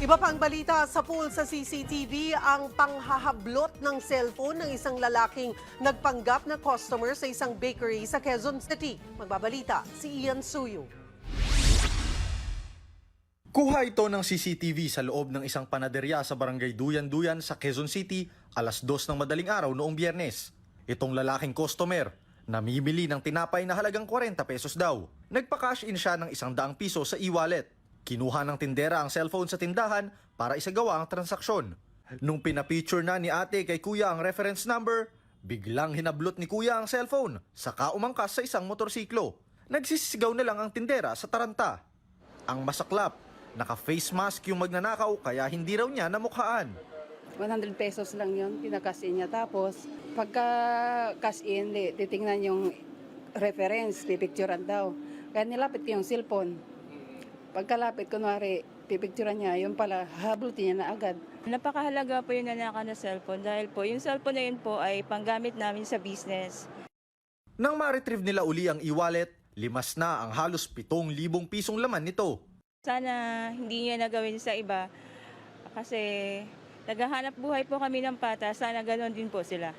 Iba pang balita sa pool sa CCTV ang panghahablot ng cellphone ng isang lalaking nagpanggap na customer sa isang bakery sa Quezon City. Magbabalita si Ian Suyo. Kuha ito ng CCTV sa loob ng isang panaderya sa barangay Duyan-Duyan sa Quezon City alas 2 ng madaling araw noong biyernes. Itong lalaking customer, namimili ng tinapay na halagang 40 pesos daw. Nagpa-cash in siya ng isang daang piso sa e-wallet. Kinuha ng tindera ang cellphone sa tindahan para isagawa ang transaksyon. Nung pinapicture na ni ate kay kuya ang reference number, biglang hinablot ni kuya ang cellphone, saka umangkas sa isang motorsiklo. Nagsisisigaw na lang ang tindera sa taranta. Ang masaklap, naka-face mask yung magnanakaw kaya hindi raw niya namukhaan. 100 pesos lang yun, pinakas in niya. Tapos, pagka cash in, titingnan yung reference, pipicturean daw. Kaya nilapit ko yung cellphone. Pagkalapit, kunwari, pipicturean niya, yung pala, hablutin niya na agad. Napakahalaga po yung nanakaw na cellphone dahil po yung cellphone na yun po ay panggamit namin sa business. Nang ma-retrieve nila uli ang e-wallet, limas na ang halos 7,000 pisong laman nito. Sana hindi niya nagawin sa iba kasi naghahanap buhay po kami ng pata. Sana ganoon din po sila.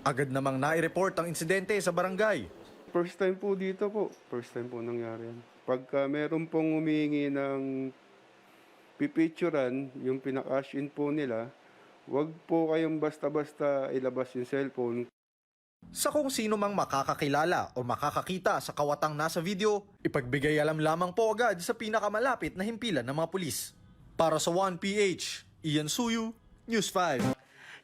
Agad namang nai-report ang insidente sa barangay. First time po dito po. First time po nangyari yan. Pagka meron pong humihingi ng pipicturan, yung pinakash in po nila, wag po kayong basta-basta ilabas yung cellphone. Sa kung sino mang makakakilala o makakakita sa kawatang nasa video, ipagbigay alam lamang po agad sa pinakamalapit na himpilan ng mga pulis. Para sa 1PH, Ian Suyu, News 5.